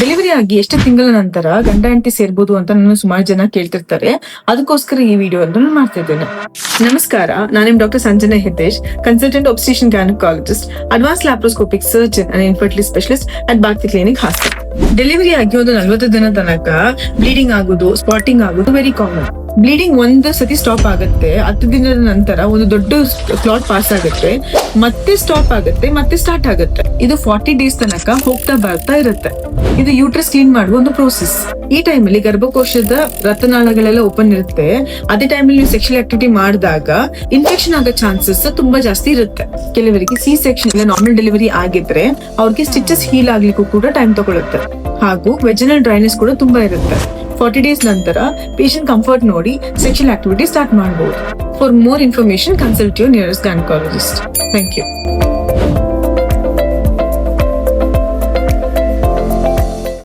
Delivery ಆಗಿ ಎಷ್ಟು ತಿಂಗಳ ನಂತರ ಗಂಡ ಹೆಂಡತಿ ಸೇರ್ಬೋದು ಅಂತ ನನ್ನ ಸುಮಾರು ಜನ ಕೇಳ್ತಿರ್ತಾರೆ. ಅದಕ್ಕೋಸ್ಕರ ಈ ವಿಡಿಯೋ ಅನ್ನು ನಾನು ಮಾಡ್ತಾ ಇದ್ದೇನೆ. ನಮಸ್ಕಾರ ನಾನು doctor Sanjana Hitesh consultant obstetrician gynaecologist advance laparoscopic surgeon and infertility specialist at Bharati clinic hospital delivery ಆಗಿ ಒಂದು ನಲ್ವತ್ತು ದಿನ ತನಕ ಬ್ಲೀಡಿಂಗ್ ಆಗುದು ಸ್ಪಾಟಿಂಗ್ ಆಗೋದು ವೆರಿ ಕಾಮನ್ ಬ್ಲೀಡಿಂಗ್ ಒಂದು ಸತಿ ಸ್ಟಾಪ್ ಆಗುತ್ತೆ, ಹತ್ತು ದಿನದ ನಂತರ ಒಂದು ದೊಡ್ಡ ಕ್ಲಾಟ್ ಪಾಸ್ ಆಗುತ್ತೆ, ಮತ್ತೆ ಸ್ಟಾಪ್ ಆಗುತ್ತೆ, ಮತ್ತೆ ಸ್ಟಾರ್ಟ್ ಆಗುತ್ತೆ. ಇದು ಫಾರ್ಟಿ ಡೇಸ್ ತನಕ ಹೋಗ್ತಾ ಬರ್ತಾ ಇರುತ್ತೆ. ಇದು ಯೂಟ್ರಸ್ ಕ್ಲೀನ್ ಮಾಡುವ ಒಂದು ಪ್ರೋಸೆಸ್ ಈ ಟೈಮಲ್ಲಿ ಗರ್ಭಕೋಶದ ರಕ್ತನಾಳಗಳೆಲ್ಲ ಓಪನ್ ಇರುತ್ತೆ. ಅದೇ ಟೈಮಲ್ಲಿ ನೀವು ಸೆಕ್ಷುವಲ್ ಆಕ್ಟಿವಿಟಿ ಮಾಡಿದಾಗ ಇನ್ಫೆಕ್ಷನ್ ಆಗೋ ಚಾನ್ಸಸ್ ತುಂಬಾ ಜಾಸ್ತಿ ಇರುತ್ತೆ. ಕೆಲವರಿಗೆ ಸಿ ಸೆಕ್ಷನ್ ಇಲ್ಲ ನಾರ್ಮಲ್ ಡೆಲಿವರಿ ಆಗಿದ್ರೆ ಅವ್ರಿಗೆ ಸ್ಟಿಚಸ್ ಹೀಲ್ ಆಗ್ಲಿಕ್ಕೂ ಕೂಡ ಟೈಮ್ ತಗೊಳುತ್ತೆ. ಹಾಗೂ ವೆಜಿನಲ್ ಡ್ರೈನೆಸ್ ಕೂಡ ತುಂಬಾ ಇರುತ್ತೆ. ಫಾರ್ಟಿ ಡೇಸ್ ನಂತರ ಪೇಷಂಟ್ ಕಂಫರ್ಟ್ ನೋಡಿ ಸೆಕ್ಷುವಲ್ ಆಕ್ಟಿವಿಟಿ ಸ್ಟಾರ್ಟ್ ಮಾಡಬಹುದು for more information consult your nearest gynaecologist thank you